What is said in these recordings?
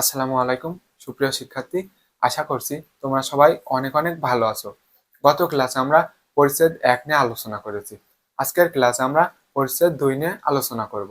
আসসালামু আলাইকুম, সুপ্রিয় শিক্ষার্থী। আশা করছি তোমরা সবাই অনেক অনেক ভালো আছো। গত ক্লাসে আমরা পরিচ্ছেদ এক নিয়ে আলোচনা করেছি। আজকের ক্লাসে আমরা পরিচ্ছেদ দুই নিয়ে আলোচনা করব।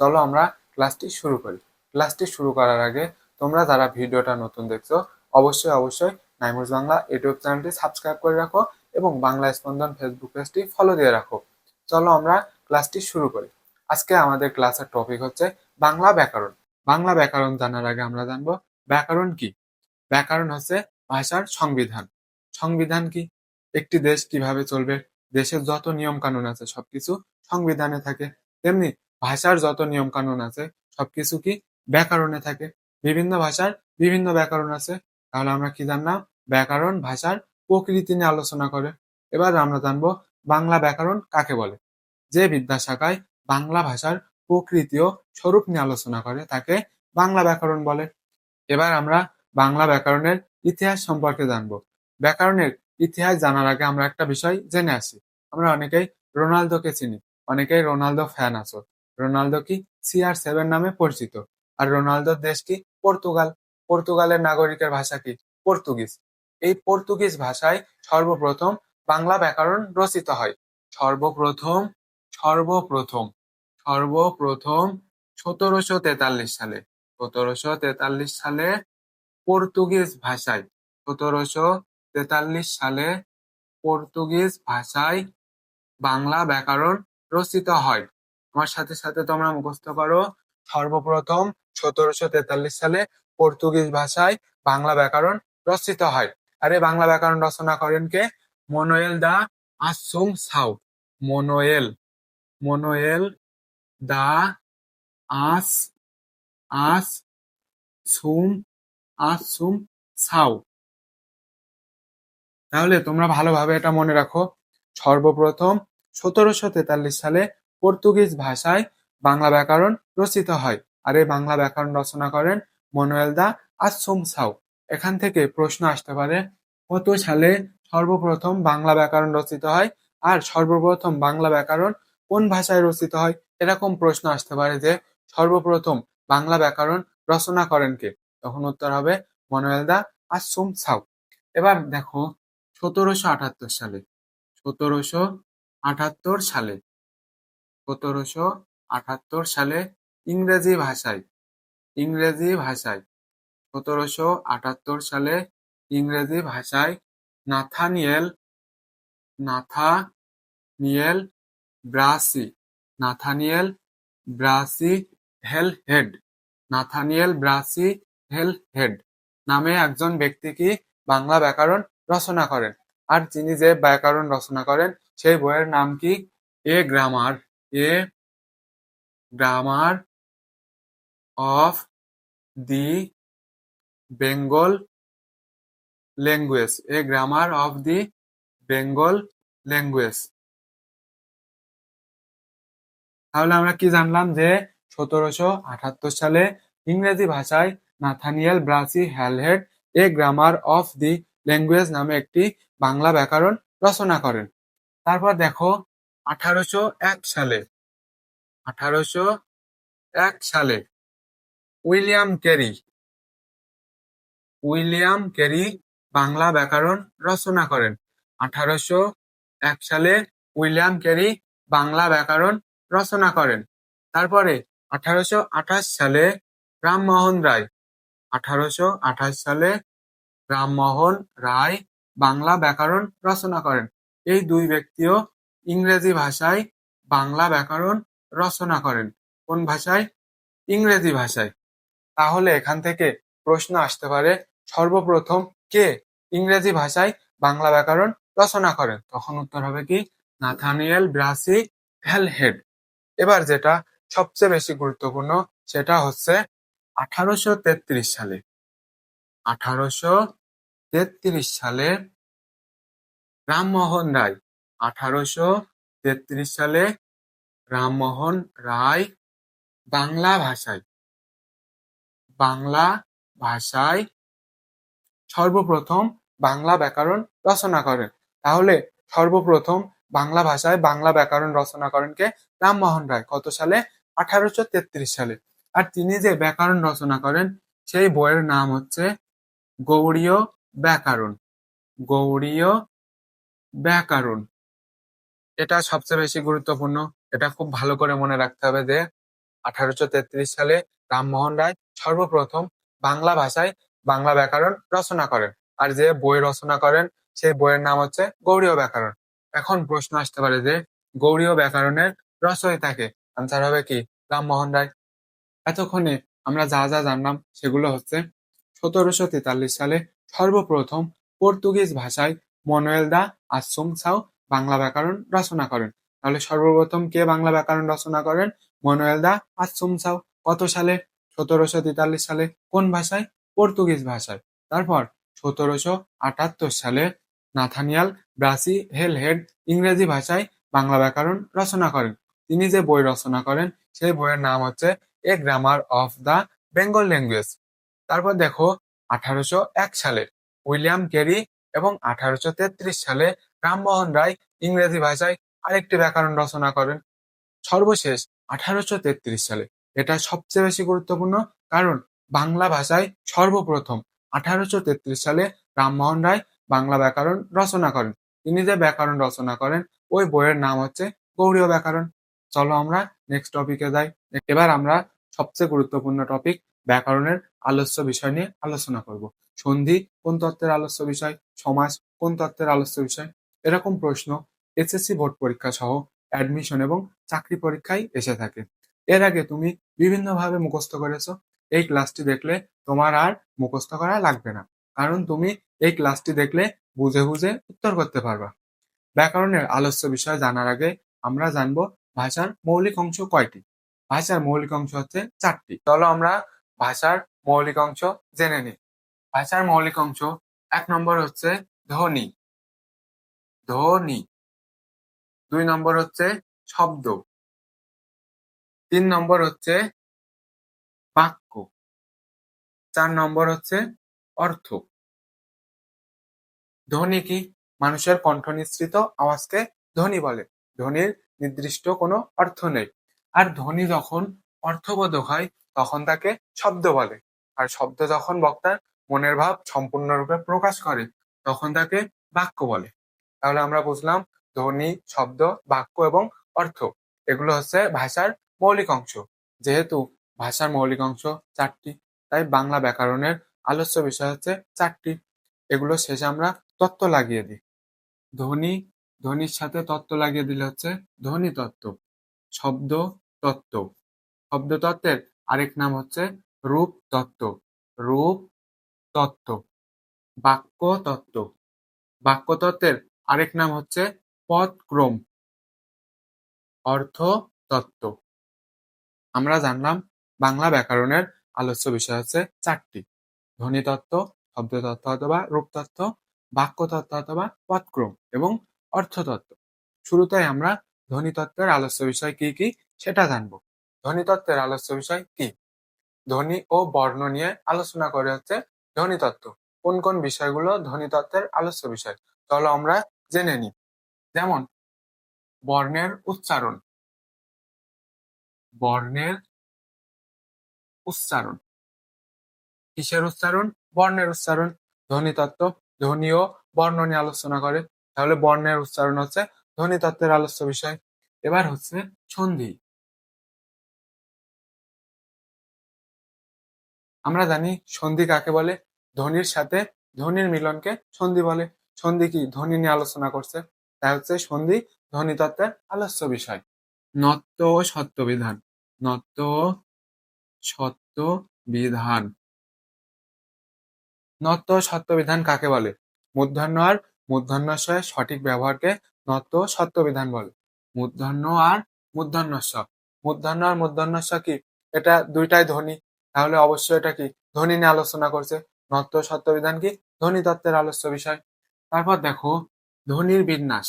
চলো আমরা ক্লাসটি শুরু করি। ক্লাসটি শুরু করার আগে তোমরা যারা ভিডিওটা নতুন দেখছ, অবশ্যই অবশ্যই নাইমুজ বাংলা ইউটিউব চ্যানেলটি সাবস্ক্রাইব করে রাখো এবং বাংলা স্পন্দন ফেসবুক পেজটি ফলো দিয়ে রাখো। চলো আমরা ক্লাসটি শুরু করি। আজকে আমাদের ক্লাসের টপিক হচ্ছে বাংলা ব্যাকরণ। বাংলা ব্যাকরণ জানার আগে আমরা জানব, ব্যাকরণ কি? ব্যাকরণ হচ্ছে ভাষার সংবিধান। সংবিধান কি? একটি দেশ কীভাবে চলবে? দেশের যত নিয়ম কানুন আছে, সবকিছু সংবিধানে থাকে। তেমনি ভাষার যত নিয়ম কানুন আছে, সবকিছু কি ব্যাকরণে থাকে? বিভিন্ন ভাষার বিভিন্ন ব্যাকরণ আছে। তাহলে আমরা কি জানলাম? ব্যাকরণ ভাষার প্রকৃতি নিয়ে আলোচনা করে। এবার আমরা জানব বাংলা ব্যাকরণ কাকে বলে? যে বিদ্যাশাখায় বাংলা ভাষার প্রকৃতি ও স্বরূপ নিয়ে আলোচনা করে, তাকে বাংলা ব্যাকরণ বলে। এবার আমরা বাংলা ব্যাকরণের ইতিহাস সম্পর্কে জানব। ব্যাকরণের ইতিহাস জানার আগে আমরা একটা বিষয় জেনে আসি। আমরা অনেকেই রোনালদোকে চিনি, অনেকেই রোনালদো ফ্যান আছো। রোনালদো কি সিআর সেভেন নামে পরিচিত? আর রোনালদোর দেশ কি পর্তুগাল? পর্তুগালের নাগরিকের ভাষা কি পর্তুগিজ? এই পর্তুগিজ ভাষায় সর্বপ্রথম বাংলা ব্যাকরণ রচিত হয়। সর্বপ্রথম সর্বপ্রথম। সর্বপ্রথম সতেরোশো তেতাল্লিশ সালে। সতেরোশো তেতাল্লিশ সালে পর্তুগিজ ভাষায়, সতেরোশো তেতাল্লিশ সালে পর্তুগিজ ভাষায় বাংলা ব্যাকরণ রচিত হয়। আমার সাথে সাথে তোমরা মুখস্থ করো। সর্বপ্রথম সতেরোশো তেতাল্লিশ সালে পর্তুগিজ ভাষায় বাংলা ব্যাকরণ রচিত হয়। আর এই বাংলা ব্যাকরণ রচনা করেন কে? Manoel da Assumpcao. Manoel Manoel da, আস আস, সুম আসুম সাউ। তাহলে তোমরা ভালোভাবে এটা মনে রাখো। সর্বপ্রথম সতেরোশো তেতাল্লিশ সালে পর্তুগিজ ভাষায় বাংলা ব্যাকরণ রচিত হয়। আর এই বাংলা ব্যাকরণ রচনা করেন মনোয়েল দা আসুম সাউ। এখান থেকে প্রশ্ন আসতে পারে, কত সালে সর্বপ্রথম বাংলা ব্যাকরণ রচিত হয়? আর সর্বপ্রথম বাংলা ব্যাকরণ কোন ভাষায় রচিত হয়? এরকম প্রশ্ন আসতে পারে যে, সর্বপ্রথম বাংলা ব্যাকরণ রচনা করেন কে? তখন উত্তর হবে মনোয়েল দা আসুম সাউ। এবার দেখো, সতেরোশো আটাত্তর সালে, সতেরোশো আটাত্তর সালে, সতেরোশো আটাত্তর সালে ইংরেজি ভাষায় ইংরেজি ভাষায়, সতেরোশো আটাত্তর সালে ইংরেজি ভাষায় Nathaniel Nathaniel Brassey Nathaniel Brassey Halhed. Nathaniel Brassey Halhed নামে একজন ব্যক্তি কি বাংলা ব্যাকরণ রচনা করেন। আর তিনি যে ব্যাকরণ রচনা করেন, সেই বইয়ের নাম কি? A grammar. A grammar of the Bengal language. A grammar of the Bengal language. তাহলে আমরা কি জানলাম যে সতেরোশো আটাত্তর সালে ইংরেজি ভাষায় Nathaniel Brassey Halhed a grammar of the language নামে একটি বাংলা ব্যাকরণ রচনা করেন। তারপর দেখো, আঠারোশো এক সালে, আঠারোশো এক সালে William Carey William Carey Bangla ব্যাকরণ রচনা করেন। আঠারোশো এক সালে উইলিয়াম ক্যারি বাংলা ব্যাকরণ রচনা করেন। তারপরে আঠারোশো আঠাশ সালে রামমোহন রায়, আঠারোশো আঠাশ সালে রামমোহন রায় বাংলা ব্যাকরণ রচনা করেন। এই দুই ব্যক্তিও ইংরেজি ভাষায় বাংলা ব্যাকরণ রচনা করেন। কোন ভাষায়? ইংরেজি ভাষায়। তাহলে এখান থেকে প্রশ্ন আসতে পারে, সর্বপ্রথম কে ইংরেজি ভাষায় বাংলা ব্যাকরণ রচনা করেন? তখন উত্তর হবে কি? নাথানিয়েল ব্রাসি হেলহেড এবার যেটা সবচেয়ে বেশি গুরুত্বপূর্ণ সেটা হচ্ছে আঠারোশো তেত্রিশ সালে। আঠারোশো তেত্রিশ সালে রামমোহন রায়। আঠারোশো তেত্রিশ সালে রামমোহন রায় বাংলা ভাষায়। বাংলা ভাষায় সর্বপ্রথম বাংলা ব্যাকরণ রচনা করেন। তাহলে সর্বপ্রথম বাংলা ভাষায় বাংলা ব্যাকরণ রচনা করেন কে? রামমোহন রায়। কত সালে? আঠারোশো তেত্রিশ সালে। আর তিনি যে ব্যাকরণ রচনা করেন, সেই বইয়ের নাম হচ্ছে গৌড়ীয় ব্যাকরণ। গৌড়ীয় ব্যাকরণ। এটা সবচেয়ে বেশি গুরুত্বপূর্ণ। এটা খুব ভালো করে মনে রাখতে হবে যে আঠারোশো তেত্রিশ সালে রামমোহন রায় সর্বপ্রথম বাংলা ভাষায় বাংলা ব্যাকরণ রচনা করেন। আর যে বই রচনা করেন, সেই বইয়ের নাম হচ্ছে গৌড়ীয় ব্যাকরণ। এখন প্রশ্ন আসতে পারে যে গৌড়ীয় ব্যাকরণের রচয়িতাকে আনসার হবে কি? রামমোহন রায়। এতক্ষণে আমরা যা যা জানলাম সেগুলো হচ্ছে সতেরোশো তেতাল্লিশ সালে সর্বপ্রথম পর্তুগিজ ভাষায় মনুয়েল দা আসুম সাও বাংলা ব্যাকরণ রচনা করেন। তাহলে সর্বপ্রথম কে বাংলা ব্যাকরণ রচনা করেন? মনোয়েল দা আসুম সাও কত সালে? সতেরোশো তেতাল্লিশ সালে কোন ভাষায়? পর্তুগিজ ভাষায়। তারপর সতেরোশো আটাত্তর সালে নাথানিয়াল ব্রাসি হেল হেড ইংরেজি ভাষায় বাংলা ব্যাকরণ রচনা করেন। তিনি যে বই রচনা করেন, সেই বইয়ের নাম হচ্ছে a grammar of the Bengal language. তারপর দেখো, আঠারোশো এক সালে উইলিয়াম কেরি এবং আঠারোশো তেত্রিশ সালে রামমোহন রায় ইংরেজি ভাষায় আরেকটি ব্যাকরণ রচনা করেন। সর্বশেষ, আঠারোশো তেত্রিশ সালে। এটা সবচেয়ে বেশি গুরুত্বপূর্ণ কারণ বাংলা ভাষায় সর্বপ্রথম আঠারোশো তেত্রিশ সালে রামমোহন রায় বাংলা ব্যাকরণ রচনা করেন। তিনি যে ব্যাকরণ রচনা করেন, ওই বইয়ের নাম হচ্ছে গৌড়ীয় ব্যাকরণ। চলো আমরা নেক্সট টপিকে যাই। এবার আমরা সবচেয়ে গুরুত্বপূর্ণ টপিক ব্যাকরণের আলস্য বিষয় নিয়ে আলোচনা করব। সন্ধি কোন তত্ত্বের আলস্য বিষয়? সমাজ কোন তত্ত্বের আলস্য বিষয়? এরকম প্রশ্ন এসএসসি বোর্ড পরীক্ষা সহ অ্যাডমিশন এবং চাকরি পরীক্ষায় এসে থাকে। এর আগে তুমি বিভিন্নভাবে মুখস্থ করেছ, এই ক্লাসটি দেখলে তোমার আর মুখস্থ করা লাগবে না। কারণ তুমি এই ক্লাসটি দেখলে বুঝে বুঝে উত্তর করতে পারবা। ব্যাকরণের আলস্য বিষয় জানার আগে আমরা জানব ভাষার মৌলিক অংশ কয়টি? ভাষার মৌলিক অংশ হচ্ছে চারটি। চলো আমরা ভাষার মৌলিক অংশ জেনে নিই। ভাষার মৌলিক অংশ, এক নম্বর হচ্ছে ধ্বনি। ধ্বনি। দুই নম্বর হচ্ছে শব্দ। তিন নম্বর হচ্ছে বাক্য। চার নম্বর হচ্ছে অর্থ। ধ্বনি কি? মানুষের কণ্ঠ নিঃসৃত আওয়াজকে ধ্বনি বলে। ধ্বনির নির্দিষ্ট কোনো অর্থ নেই। আর ধ্বনি যখন অর্থবোধক হয়, তখন তাকে শব্দ বলে। আর শব্দ যখন বক্তার মনের ভাব সম্পূর্ণরূপে প্রকাশ করে, তখন তাকে বাক্য বলে। তাহলে আমরা বুঝলাম ধ্বনি, শব্দ, বাক্য এবং অর্থ, এগুলো হচ্ছে ভাষার মৌলিক অংশ। যেহেতু ভাষার মৌলিক অংশ চারটি, তাই বাংলা ব্যাকরণের আলোচ্য বিষয় হচ্ছে চারটি। এগুলো শেষে আমরা তত্ত্ব লাগিয়ে দিই। ধ্বনি, ধ্বনির সাথে তত্ত্ব লাগিয়ে দিলে হচ্ছে ধ্বনি তত্ত্ব, শব্দ তত্ত্ব। শব্দ তত্ত্বের আরেক নাম হচ্ছে রূপ তত্ত্ব রূপ তত্ত্ব, বাক্য তত্ত্ব। বাক্য তত্ত্বের আরেক নাম হচ্ছে পদক্রম, অর্থ তত্ত্ব। আমরা জানলাম বাংলা ব্যাকরণের আলোচ্য বিষয় হচ্ছে চারটি, ধ্বনি তত্ত্ব, শব্দ তত্ত্ব অথবা রূপতত্ত্ব বাক্য তত্ত্ব অথবা পদক্রম এবং অর্থতত্ত্ব। শুরুতেই আমরা ধ্বনিতত্ত্বের আলোচ্য বিষয় কি কি সেটা জানব। ধ্বনিতত্ত্বের আলোচ্য বিষয় কি? ধ্বনি ও বর্ণ নিয়ে আলোচনা করে হচ্ছে ধ্বনিতত্ত্ব। কোন কোন বিষয়গুলো ধ্বনিতত্ত্বের আলোচ্য বিষয়? চলো আমরা জেনে নিই। যেমন, বর্ণের উচ্চারণ। বর্ণের উচ্চারণ। কিসের উচ্চারণ? বর্ণের উচ্চারণ। ধ্বনিতত্ত্ব ধ্বনি ও বর্ণ নিয়ে আলোচনা করে। তাহলে বর্ণের উচ্চারণ হচ্ছে ধ্বনিতত্ত্বের আলোচ্য বিষয়। এবার হচ্ছে সন্ধি আমরা জানি সন্ধি কাকে বলে? ধ্বনির সাথে ধ্বনির মিলনকে সন্ধি বলে। সন্ধি কি? ধ্বনি নিয়ে আলোচনা করছে। তাই হচ্ছে সন্ধি ধ্বনিতত্ত্বের আলোচ্য বিষয়। নত্য ও সত্য বিধান। নত্য ও সত্য বিধান। নত্য ও সত্য বিধান কাকে বলে? মূর্ধন্য আর মূর্ধন্যস্বয়ের সঠিক ব্যবহারকে নত্য ও সত্য বিধান বলে। মূর্ধন্য আর মূর্ধন্যস্ব। মূর্ধন্য আর মূর্ধন্যস্ব কি? এটা দুইটাই ধ্বনি। তাহলে অবশ্যই এটা কি? ধ্বনি নিয়ে আলোচনা করছে। নত্য ও সত্য বিধান কি? ধ্বনি তত্ত্বের আলোচ্য বিষয়। তারপর দেখো, ধ্বনির বিন্যাস।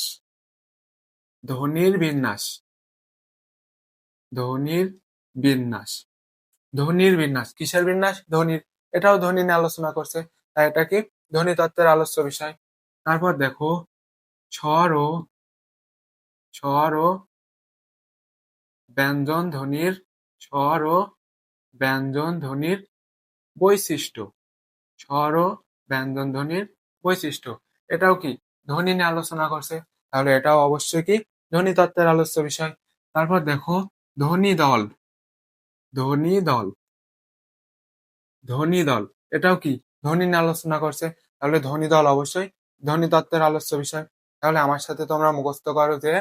ধ্বনির বিন্যাস। ধ্বনির বিন্যাস। ধ্বনির বিন্যাস। কিসের বিন্যাস? ধ্বনির। এটাও ধ্বনি নিয়ে আলোচনা করছে। তাই এটা কি ধ্বনি তত্ত্বের আলোচ্য বিষয়। তারপর দেখো স্বর ও স্বর ও ব্যঞ্জন ধ্বনির স্বর ও ব্যঞ্জন ধ্বনির বৈশিষ্ট্য। স্বর ও ব্যঞ্জন ধ্বনির বৈশিষ্ট্য। এটাও কি ধ্বনি নিয়ে আলোচনা করছে? তাহলে এটাও অবশ্যই কি ধ্বনি আলোচ্য বিষয়। তারপর দেখো, ধ্বনি দল। ধ্বনি দল। ধ্বনি দল। এটাও কি ধ্বনি নিয়ে আলোচনা করছে, তাহলে ধ্বনি দল অবশ্যই। ধ্বনি তত্ত্বের আলোচ্য বিষয়। তাহলে আমার সাথে তোমরা মুখস্থ করো যে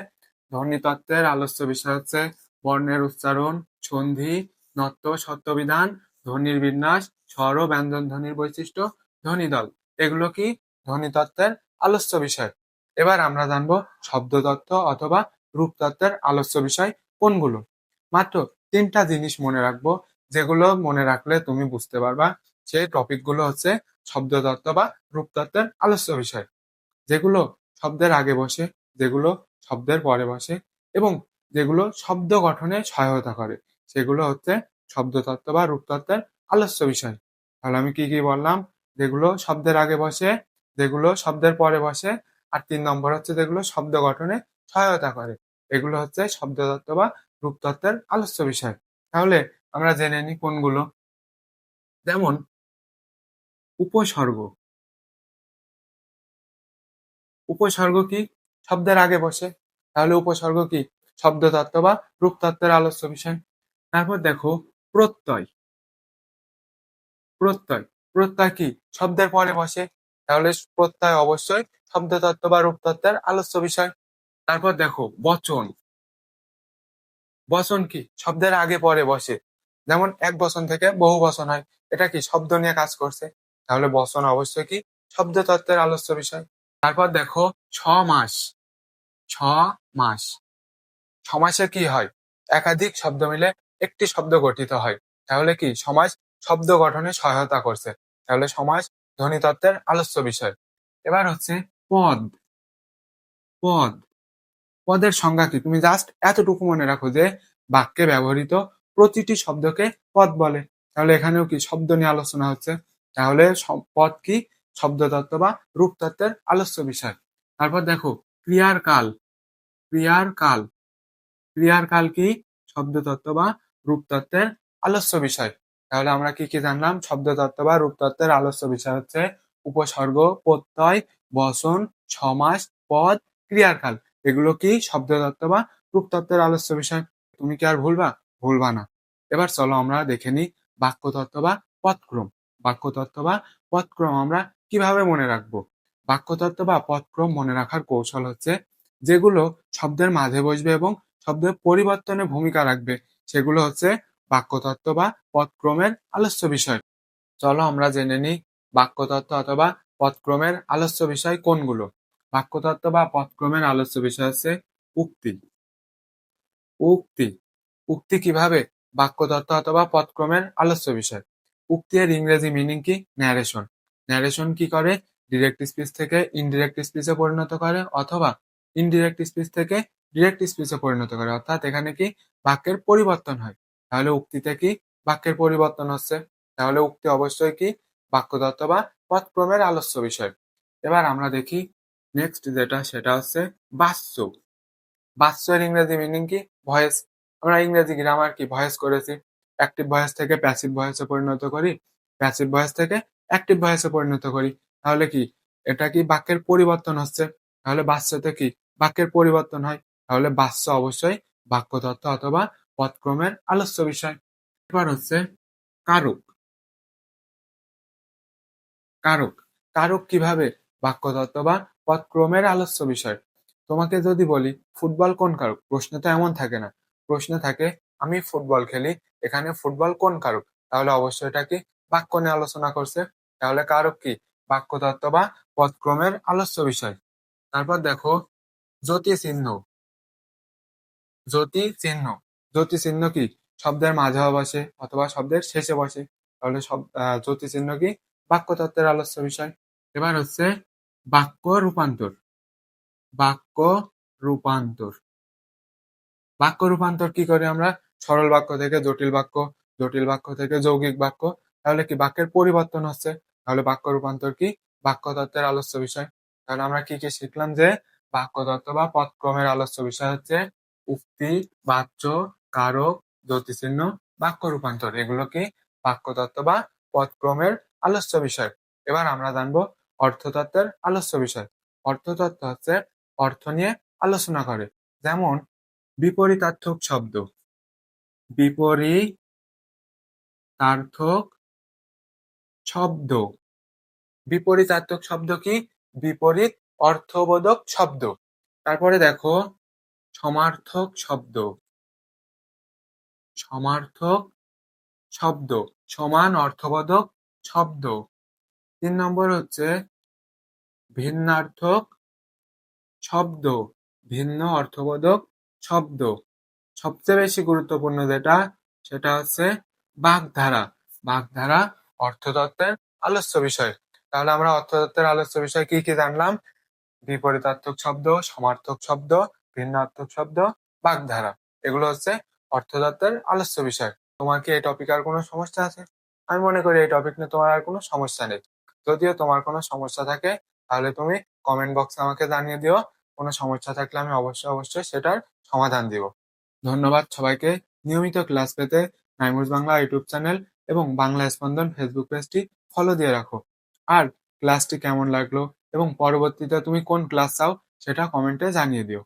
ধ্বনি তত্ত্বের আলোচ্য বিষয় হচ্ছে বর্ণের উচ্চারণ সন্ধি নত্ব সত্যবিধান, ধ্বনির বিন্যাস, স্বর, ব্যঞ্জন, ধ্বনির বৈশিষ্ট্য ধ্বনি দল। এগুলো কি? ধ্বনি তত্ত্বের আলোচ্য বিষয়। এবার আমরা জানব শব্দতত্ত্ব অথবা রূপতত্ত্বের আলোচ্য বিষয় কোনগুলো। মাত্র তিনটা জিনিস মনে রাখব, যেগুলো মনে রাখলে তুমি বুঝতে পারবা। সেই টপিকগুলো হচ্ছে শব্দতত্ত্ব বা রূপতত্ত্বের আলোচ্য বিষয়। যেগুলো শব্দের আগে বসে, যেগুলো শব্দের পরে বসে এবং যেগুলো শব্দ গঠনে সহায়তা করে। সেগুলো হচ্ছে শব্দতত্ত্ব বা রূপতত্ত্বের আলোচ্য বিষয়। তাহলে আমি কি কি বললাম? যেগুলো শব্দের আগে বসে, যেগুলো শব্দের পরে বসে আর তিন নম্বর হচ্ছে যেগুলো শব্দ গঠনে সহায়তা করে। এগুলো হচ্ছে শব্দতত্ত্ব বা রূপতত্ত্বের আলোচ্য বিষয়। তাহলে আমরা জেনে নিই কোনগুলো। যেমন উপসর্গ। উপসর্গ কি? শব্দের আগে বসে। তাহলে উপসর্গ কি? শব্দতত্ত্ব বা রূপতত্ত্বের আলোচ্য বিষয়। তারপর দেখো, প্রত্যয়। প্রত্যয়। প্রত্যয় কি? শব্দের পরে বসে। তাহলে প্রত্যয় অবশ্যই শব্দতত্ত্ব বা রূপতত্ত্বের আলোচ্য বিষয়। তারপর দেখো, বচন। বচন কি? শব্দের আগে পরে বসে। যেমন এক বচন থেকে বহু বচন হয়। এটা কি? শব্দ নিয়ে কাজ করছে। তাহলে বচন অবশ্যই কি? শব্দতত্ত্বের আলোচ্য বিষয়। তারপর দেখো, ছ মাস। ছ মাস। ছ মাসে কি হয়? একাধিক শব্দ মিলে একটি শব্দ গঠিত হয়। তাহলে কি? সমাজ শব্দ গঠনে সহায়তা করছে। তাহলে সমাজ ধ্বনিতত্ত্বের আলোচ্য বিষয়। এবার হচ্ছে পদ। পদ। পদের সংজ্ঞা কি? তুমি জাস্ট এতটুকু মনে রাখো যে বাক্যে ব্যবহৃত প্রতিটি শব্দকে পদ বলে। তাহলে এখানেও কি? শব্দ নিয়ে আলোচনা হচ্ছে। তাহলে পদ কি? শব্দতত্ত্ব বা রূপতত্ত্বের আলোচ্য বিষয়। তারপর দেখো ক্রিয়ার কাল ক্রিয়ার কাল ক্রিয়ার কাল কি? শব্দতত্ত্ব বা রূপতত্ত্বের আলোচ্য বিষয়। তাহলে আমরা কি কি জানলাম? শব্দতত্ত্ব বা রূপতত্ত্বের আলোচ্য বিষয় হচ্ছে উপসর্গ, প্রত্যয় বসন সমাস পদ ক্রিয়ার কাল এগুলো কি? শব্দতত্ত্ব বা রূপতত্ত্বের আলোচ্য বিষয়। তুমি কি আর ভুলবা? ভুলবা না। এবার চলো আমরা দেখে নিই বাক্যতত্ত্ব বা পদক্রম। বাক্যতত্ত্ব বা পদক্রম আমরা কীভাবে মনে রাখব? বাক্যতত্ত্ব বা পদক্রম মনে রাখার কৌশল হচ্ছে যেগুলো শব্দের মাঝে বসবে এবং শব্দের পরিবর্তনে ভূমিকা রাখবে। সেগুলো হচ্ছে বাক্যতত্ত্ব বা পদক্রমের আলস্য বিষয়। চলো আমরা জেনে নিই বাক্যতত্ত্ব অথবা পদক্রমের আলস্য বিষয় কোনগুলো? বাক্যতত্ত্ব বা পদক্রমের আলস্য বিষয় হচ্ছে উক্তি। উক্তি। উক্তি কীভাবে? বাক্যতত্ত্ব অথবা পদক্রমের আলস্য বিষয়। উক্তি ইংরেজি মিনিং কি? ন্যারেশন ন্যারেশন কি করে? ডিরেক্ট স্পিচ থেকে ইনডিরেক্ট স্পিচে পরিণত করে অথবা ইনডিরেক্ট স্পিচ থেকে ডিরেক্ট স্পিচে পরিণত করে। অর্থাৎ এখানে কি? বাক্যের পরিবর্তন হয়। তাহলে উক্তিতে কি? বাক্যের পরিবর্তন হচ্ছে। তাহলে উক্তি অবশ্যই কি? বাক্যতত্ত্ব বা পথক্রমের আলস্য বিষয়। এবার আমরা দেখি নেক্সট যেটা, সেটা হচ্ছে বাস্য বাস্যের ইংরেজি মিনিং কি? ভয়েস আমরা ইংরেজি গ্রামার কি? ভয়েস করেছি। অ্যাক্টিভ ভয়েস থেকে প্যাসিভ ভয়েসে পরিণত করি প্যাসিভ ভয়েস থেকে অ্যাক্টিভ ভয়েসে পরিণত করি। তাহলে কি? এটা কি বাক্যের পরিবর্তন হচ্ছে? তাহলে বাস্যতে কি? বাক্যের পরিবর্তন হয়। তাহলে বাস্য অবশ্যই বাক্যতত্ত্ব অথবা পদক্রমের আলোচ্য বিষয়। এবার হচ্ছে কারক। কারক। কারক কীভাবে? বাক্যতত্ত্ব বা পদক্রমের আলোচ্য বিষয়। তোমাকে যদি বলি, ফুটবল কোন কারক? প্রশ্ন তো এমন থাকে না। প্রশ্ন থাকে আমি ফুটবল খেলি, এখানে ফুটবল কোন কারক? তাহলে অবশ্যই এটা কি বাক্য নিয়ে আলোচনা করছে। তাহলে কারক কি? বাক্যতত্ত্ব বা পদক্রমের আলোচ্য বিষয়। তারপর দেখো, জ্যোতি চিহ্ন। জ্যোতি চিহ্ন। জ্যোতি চিহ্ন কি? শব্দের মাঝে বসে অথবা শব্দের শেষে বসে। তাহলে সব জ্যোতি চিহ্ন কি? বাক্যতত্ত্বের আলোচ্য বিষয়। এবার হচ্ছে বাক্য রূপান্তর। বাক্য রূপান্তর। বাক্য রূপান্তর কি করে আমরা? সরল বাক্য থেকে জটিল বাক্য জটিল বাক্য থেকে যৌগিক বাক্য। তাহলে কি বাক্যের পরিবর্তন হচ্ছে? তাহলে বাক্য রূপান্তর কি? বাক্যতত্ত্বের আলোচ্য বিষয়। তাহলে আমরা কি কি শিখলাম যে বাক্যতত্ত্ব বা পদক্রমের আলোচ্য বিষয় হচ্ছে উক্তি বাচ্য কারক, জ্যোতিচিহ্ন, বাক্য রূপান্তর। এগুলো কি? বাক্যতত্ত্ব বা পদক্রমের আলোচ্য বিষয়। এবার আমরা জানব অর্থতত্ত্বের আলোচ্য বিষয়। অর্থতত্ত্ব হচ্ছে অর্থ নিয়ে আলোচনা করে। যেমন বিপরীতার্থক শব্দ। বিপরীতার্থক শব্দ। বিপরীতার্থক শব্দ কি? বিপরীত অর্থবোধক শব্দ। তারপরে দেখো, সমার্থক শব্দ। সমার্থক শব্দ। সমান অর্থবোধক শব্দ। তিন নম্বর হচ্ছে, ভিন্নার্থক শব্দ। ভিন্ন অর্থবোধক শব্দ। সবচেয়ে বেশি গুরুত্বপূর্ণ যেটা, সেটা হচ্ছে বাগধারা। বাগধারা অর্থতত্ত্বের আলোচ্য বিষয়। তাহলে আমরা অর্থতত্ত্বের আলোচ্য বিষয় কি কি জানলাম? বিপরীতার্থক শব্দ, সমার্থক শব্দ ভিন্নার্থক শব্দ, বাগধারা। এগুলো হচ্ছে অর্থতত্ত্বের আলোচ্য বিষয়। তোমার কি এই টপিক আর কোনো সমস্যা আছে? আমি মনে করি এই টপিক নিয়ে তোমার আর কোনো সমস্যা নেই। যদিও তোমার কোনো সমস্যা থাকে, তাহলে তুমি কমেন্ট বক্সে আমাকে জানিয়ে দিও। কোনো সমস্যা থাকলে আমি অবশ্যই অবশ্যই সেটার সমাধান দিব। ধন্যবাদ সবাইকে। নিয়মিত ক্লাস পেতে নাইমুজ বাংলা ইউটিউব চ্যানেল এবং বাংলা স্পন্দন ফেসবুক পেজটি ফলো দিয়ে রাখো। আর ক্লাসটি কেমন লাগল এবং পরবর্তীতে তুমি কোন ক্লাস চাও সেটা কমেন্টে জানিয়ে দিও।